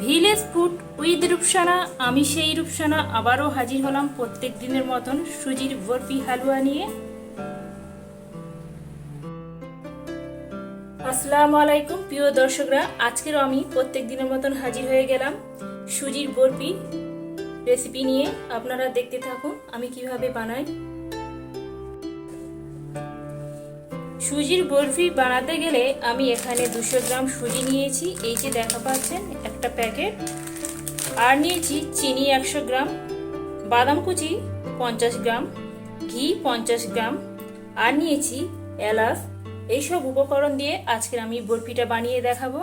Village food with Rupsana, আমি সেই রূপসানা আবারও হাজির হলাম প্রত্যেক দিনের মতন সুজির বরফি হালুয়া নিয়ে। আসসালামু আলাইকুম, প্রিয় দর্শকরা, আজকেরও আমি প্রত্যেক দিনের মতন হাজির হয়ে গেলাম সুজির বরফি রেসিপি নিয়ে। আপনারা দেখতে থাকুন, আমি কীভাবে বানাই। সুজির বরফি বানাতে গেলে আমি এখানে দুশো গ্রাম সুজি নিয়েছি। এই যে দেখা পাচ্ছেন, একটা প্যাকেট। আর নিয়েছি চিনি একশো গ্রাম, বাদাম কুচি পঞ্চাশ গ্রাম, ঘি পঞ্চাশ গ্রাম, আর নিয়েছি এলাচ। এইসব উপকরণ দিয়ে আজকের আমি বরফিটা বানিয়ে দেখাবো।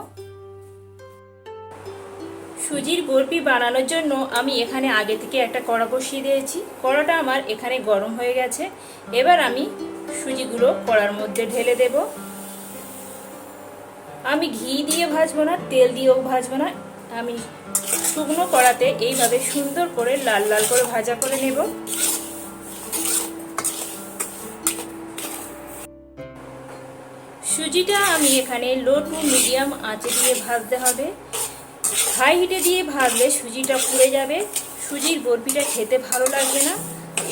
সুজির বরফি বানানোর জন্য আমি এখানে আগে থেকে একটা কড়া বসিয়ে দিয়েছি। কড়াটা আমার এখানে গরম হয়ে গেছে। এবার আমি সুজিগুলো কড়ার মধ্যে ঢেলে দেব। আমি ঘি দিয়ে ভাজবো না, তেল দিয়েও ভাজবো না। আমি শুকনো কড়াতে এইভাবে সুন্দর করে লাল লাল করে ভাজা করে নেব। সুজিটা আমি এখানে লো টু মিডিয়াম আঁচে দিয়ে ভাজতে হবে। হাই হিটে দিয়ে ভাজলে সুজিটা পুড়ে যাবে। সুজির বরফিটা খেতে ভালো লাগবে না।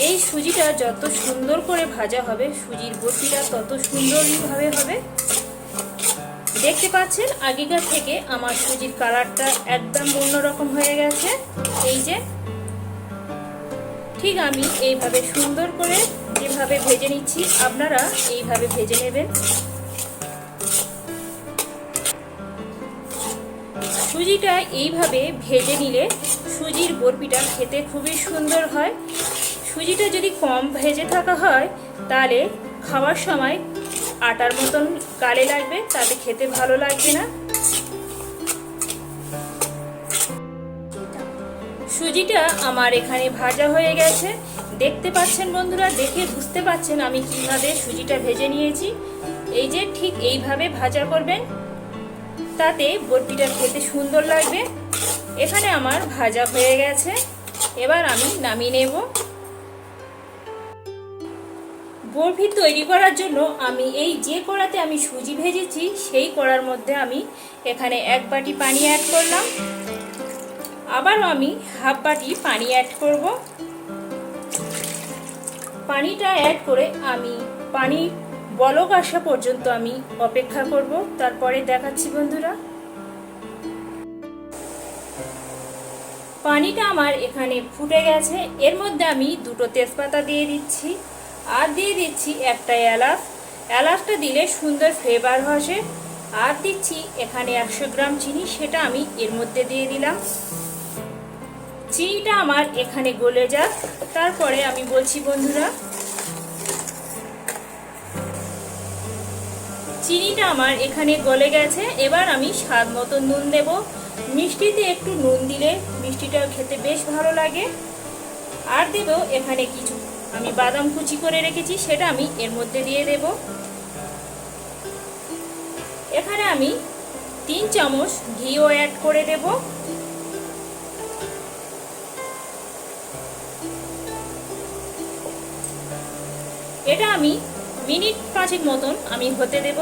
এই সুজিটা যত সুন্দর করে ভাজা হবে, সুজির বরফিটা তত সুন্দরভাবে হবে। দেখতে পাচ্ছেন, আগেকার থেকে আমার সুজির কালারটা একদম অন্যরকম হয়ে গেছে। এই যে, ঠিক আমি এইভাবে সুন্দর করে যেভাবে ভেজে নিচ্ছি, আপনারা এইভাবে ভেজে নেবেন। সুজিটা এইভাবে ভেজে নিলে সুজির বরফিটা খেতে খুবই সুন্দর হয়। সুজিটা যদি কম ভেজে থাকা হয়, তাহলে খাওয়ার সময় আটার মতন গালে লাগবে, তাতে খেতে ভালো লাগবে না। সুজিটা আমার এখানে ভাজা হয়ে গেছে। দেখতে পাচ্ছেন বন্ধুরা, দেখে বুঝতে পাচ্ছেন আমি কীভাবে সুজিটা ভেজে নিয়েছি। এই যে ঠিক এইভাবে ভাজা করবেন, তাতে বরফিটা খেতে সুন্দর লাগবে। এখানে আমার ভাজা হয়ে গেছে। এবার আমি নামিয়ে নেব। বরফি তৈরি করার জন্য আমি এই যে কড়াতে আমি সুজি ভেজেছি, সেই কড়ার মধ্যে আমি এখানে এক বাটি পানি অ্যাড করলাম। আবারও আমি হাফ বাটি পানি অ্যাড করব। পানিটা অ্যাড করে আমি পানি বলক আসা পর্যন্ত আমি অপেক্ষা করব। তারপরে দেখাচ্ছি বন্ধুরা। পানিটা আমার এখানে ফুটে গেছে। এর মধ্যে আমি দুটো তেজপাতা দিয়ে দিচ্ছি। আর দিয়ে দিচ্ছি একটা এলাচ। এলাচটা দিলে সুন্দর ফ্লেভার আসে। আর দিচ্ছি এখানে একশো গ্রাম চিনি, সেটা আমি এর মধ্যে দিয়ে দিলাম। চিনিটা আমার এখানে গলে যাক। তারপরে আমি বলছি, বন্ধুরা, চিনিটা আমার এখানে গলে গেছে। এবার আমি স্বাদ মতো নুন দেব। মিষ্টিতে একটু নুন দিলে মিষ্টিটা খেতে বেশ ভালো লাগে। আর দেব এখানে কিছু আমি বাদাম কুচি করে রেখেছি, সেটা আমি এর মধ্যে দিয়ে দেব। এখানে আমি তিন চামচ ঘিও অ্যাড করে দেব। এটা আমি মিনিট পাঁচেক মতন আমি হতে দেব।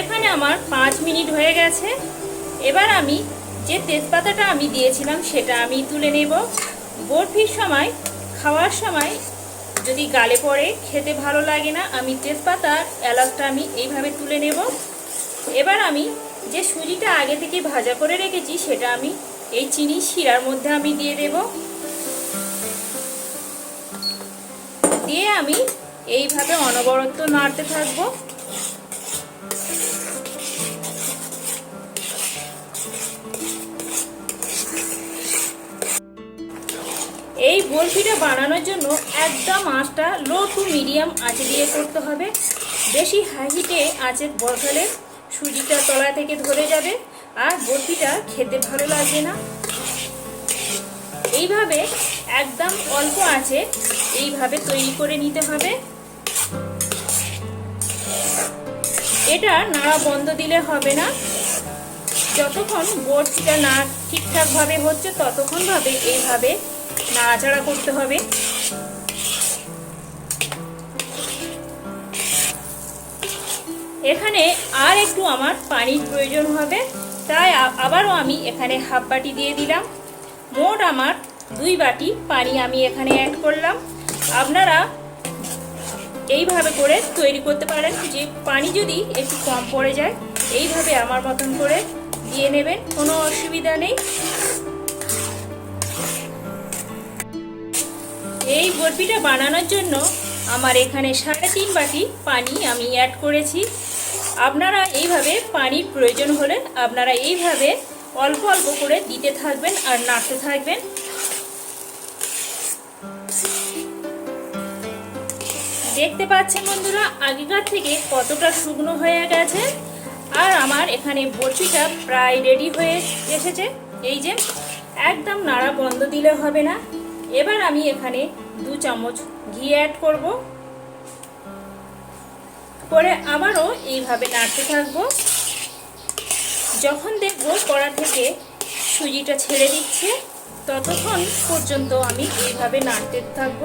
এখানে আমার পাঁচ মিনিট হয়ে গেছে। এবার আমি যে তেজপাতাটা আমি দিয়েছিলাম সেটা আমি তুলে নেব। বরফির সময়, খাওয়ার সময় যদি গালে পড়ে, খেতে ভালো লাগে না, আমি তেজপাতা, এলাচটা আমি এইভাবে তুলে নেব। এবার আমি যে সুজিটা আগে থেকে ভাজা করে রেখেছি, সেটা আমি এই চিনি শিরার মধ্যে আমি দিয়ে দেব। দিয়ে আমি এইভাবে অনবরত নাড়তে থাকব। বরফিটা বানানোর জন্য একদম আঁচটা লো টু মিডিয়াম আঁচে দিয়ে করতে হবে। বেশি হাই হিটে আঁচে বসালে সুজিটা তলা থেকে ধরে যাবে আর বরফিটা খেতে ভালো লাগবে না। এইভাবে একদম অল্প আছে এইভাবে তৈরি করে নিতে হবে। এটা নাড়া বন্ধ দিলে হবে না। যতক্ষণ বরফিটা না ঠিকঠাকভাবে হচ্ছে ততক্ষণভাবে এইভাবে নাড়াচাড়া করতে হবে। এখানে আর একটু আমার পানির প্রয়োজন হবে, তাই আবারও আমি এখানে হাফ বাটি দিয়ে দিলাম। মোট আমার দুই বাটি পানি আমি এখানে অ্যাড করলাম। আপনারা এইভাবে করে তৈরি করতে পারেন, যে পানি যদি একটু কম পড়ে যায়, এইভাবে আমার মতন করে দিয়ে নেবেন, কোনো অসুবিধা নেই। এই বরফিটা বানানোর জন্য আমার এখানে সাড়ে তিন বাটি পানি আমি অ্যাড করেছি। আপনারা এইভাবে পানির প্রয়োজন হলে আপনারা এইভাবে অল্প অল্প করে দিতে থাকবেন আর নাড়তে থাকবেন। দেখতে পাচ্ছেন বন্ধুরা, আগেকার থেকে কতটা শুকনো হয়ে গেছে। আর আমার এখানে বরফিটা প্রায় রেডি হয়ে এসেছে। এই যে, একদম নাড়া বন্ধ দিলে হবে না। এবার আমি এখানে দু চামচ ঘি অ্যাড করব। পরে আবারও এইভাবে নাড়তে থাকব। যখন দেখব কড়া থেকে সুজিটা ছেড়ে দিচ্ছে, ততক্ষণ পর্যন্ত আমি এইভাবে নাড়তে থাকব।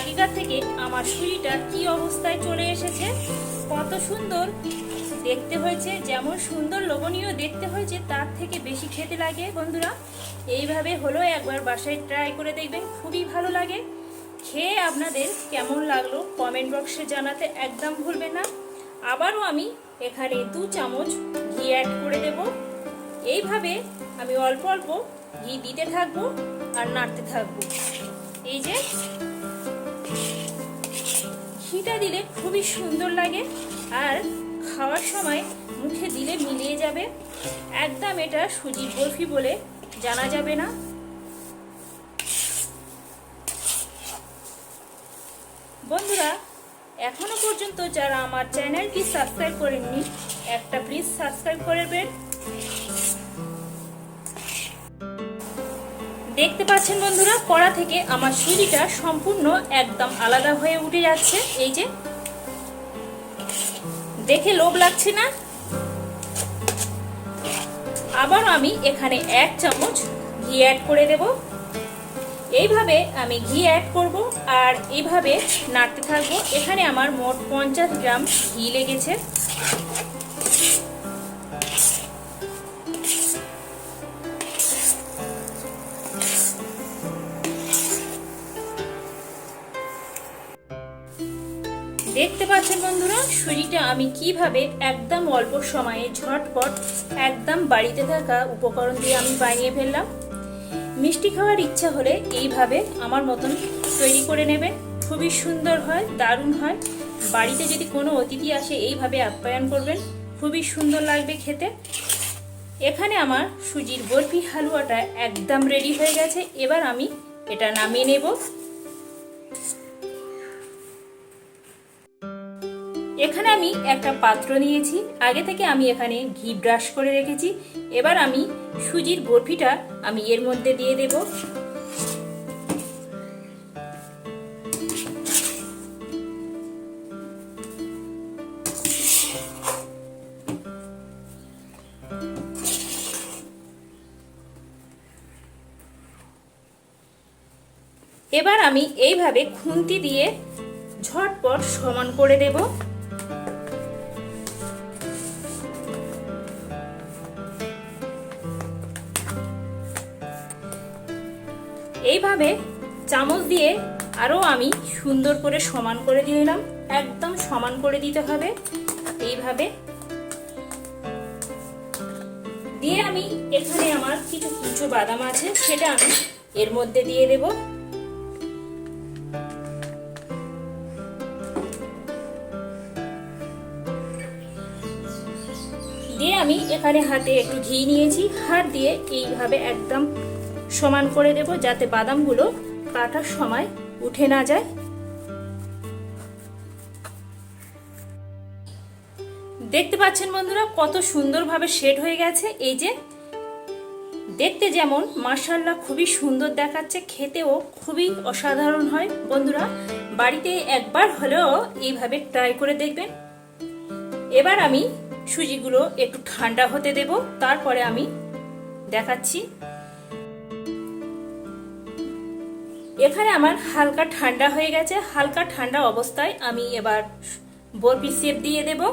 আগেকার থেকে আমার সুজিটা কি অবস্থায় চলে এসেছে? কত সুন্দর। দেখতে হয়েছে, যেমন সুন্দর লোভনীয় দেখতে হয়েছে, তার থেকে বেশি খেতে লাগে বন্ধুরা। এইভাবে হলো একবার বাসায় ট্রাই করে দেখবেন, খুবই ভালো লাগে। খেয়ে আপনাদের কেমন লাগল কমেন্ট বক্সে জানাতে একদম ভুলবেন না। আবারও আমি এখানে দু চামচ ঘি অ্যাড করে দেব। এইভাবে আমি অল্প অল্প ঘি দিতে থাকব আর নাড়তে থাকব। এই যে ঘিটা দিলে খুবই সুন্দর লাগে আর খাওয়ার সময় মুখে দিলে মিলিয়ে যাবে। একদম এটা সুজির বরফি বলে জানা যাবে না। বন্ধুরা, এখনও পর্যন্ত যারা আমার চ্যানেলটি সাবস্ক্রাইব করেননি, একটা প্লিজ সাবস্ক্রাইব করবেন দেখতে পাচ্ছেন বন্ধুরা, কড়া থেকে আমার সুজিটা সম্পূর্ণ একদম আলাদা হয়ে উঠে যাচ্ছে। এই যে, দেখে লোভ লাগছে না? আবার আমি এখানে এক চামচ ঘি অ্যাড করে দেব। এইভাবে আমি ঘি অ্যাড করব আর এইভাবে নাড়তে থাকব। এখানে আমার মোট পঞ্চাশ গ্রাম ঘি লেগেছে। সুজিটা আমি কীভাবে একদম অল্প সময়ে ঝটপট একদম বাড়িতে থাকা উপকরণ দিয়ে আমি বানিয়ে ফেললাম? মিষ্টি খাওয়ার ইচ্ছা হলে এইভাবে আমার মতন তৈরি করে নেবে খুবই সুন্দর হয়, দারুণ হয়। বাড়িতে যদি কোনো অতিথি আসে, এইভাবে আপ্যায়ন করবেন। খুবই সুন্দর লাগবে খেতে। এখানে আমার সুজির বরফি হালুয়াটা একদম রেডি হয়ে গেছে। এবার আমি এটা নামিয়ে নেব। এখানে আমি একটা পাত্র নিয়েছি। আগে থেকে আমি এখানে ঘি ব্রাশ করে রেখেছি। এবার আমি সুজির বরফিটা আমি এর মধ্যে দিয়ে দেব। এবার আমি এইভাবে খুন্তি দিয়ে ঝটপট সমান করে দেব। এইভাবে চামচ দিয়ে আরও আমি সুন্দর করে সমান করে দিলাম একদম সমান করে দিতে হবে। এইভাবে। দিয়ে আমি এখানে আমার কিছু কুচো বাদাম আছে, সেটা আমি এর মধ্যে দিয়ে দেব। দিয়ে আমি এখানে হাতে একটু ঘি নিয়েছি। হাত দিয়ে এইভাবে একদম সমান করে দেব যাতে বাদামগুলো কাটার সময় উঠে না যায়। দেখতে পাচ্ছেন বন্ধুরা, কত সুন্দরভাবে শেড হয়ে গেছে। এই যে, দেখতে যেমন মার্শাল্লাহ খুবই সুন্দর দেখাচ্ছে, খেতেও খুবই অসাধারণ হয়। বন্ধুরা, বাড়িতে একবার হলেও এইভাবে ট্রাই করে দেখবেন। এবার আমি সুজিগুলো একটু ঠান্ডা হতে দেব, তারপরে আমি দেখাচ্ছি এখানে আমার হালকা ঠান্ডা হয়ে গেছে। হালকা ঠান্ডা অবস্থায় আমি এবার বরফি সেপ দিয়ে দেবো।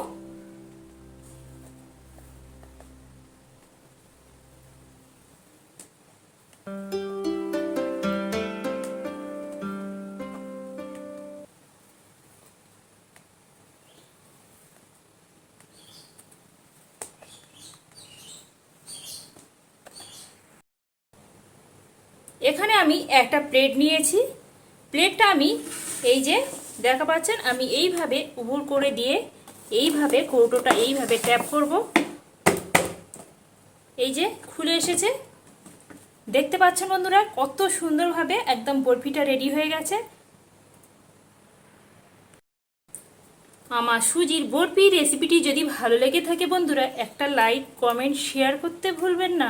এখানে আমি একটা প্লেট নিয়েছি। প্লেটটা আমি এই যে, দেখা পাচ্ছেন? আমি এইভাবে উবুর করে দিয়ে এইভাবে কৌটোটা এইভাবে ট্যাপ করব। এই যে, খুলে এসেছে। দেখতে পাচ্ছেন বন্ধুরা, কত সুন্দরভাবে একদম বরফিটা রেডি হয়ে গেছে। আমার সুজির বরফি রেসিপিটি যদি ভালো লেগে থাকে বন্ধুরা, একটা লাইক কমেন্ট শেয়ার করতে ভুলবেন না।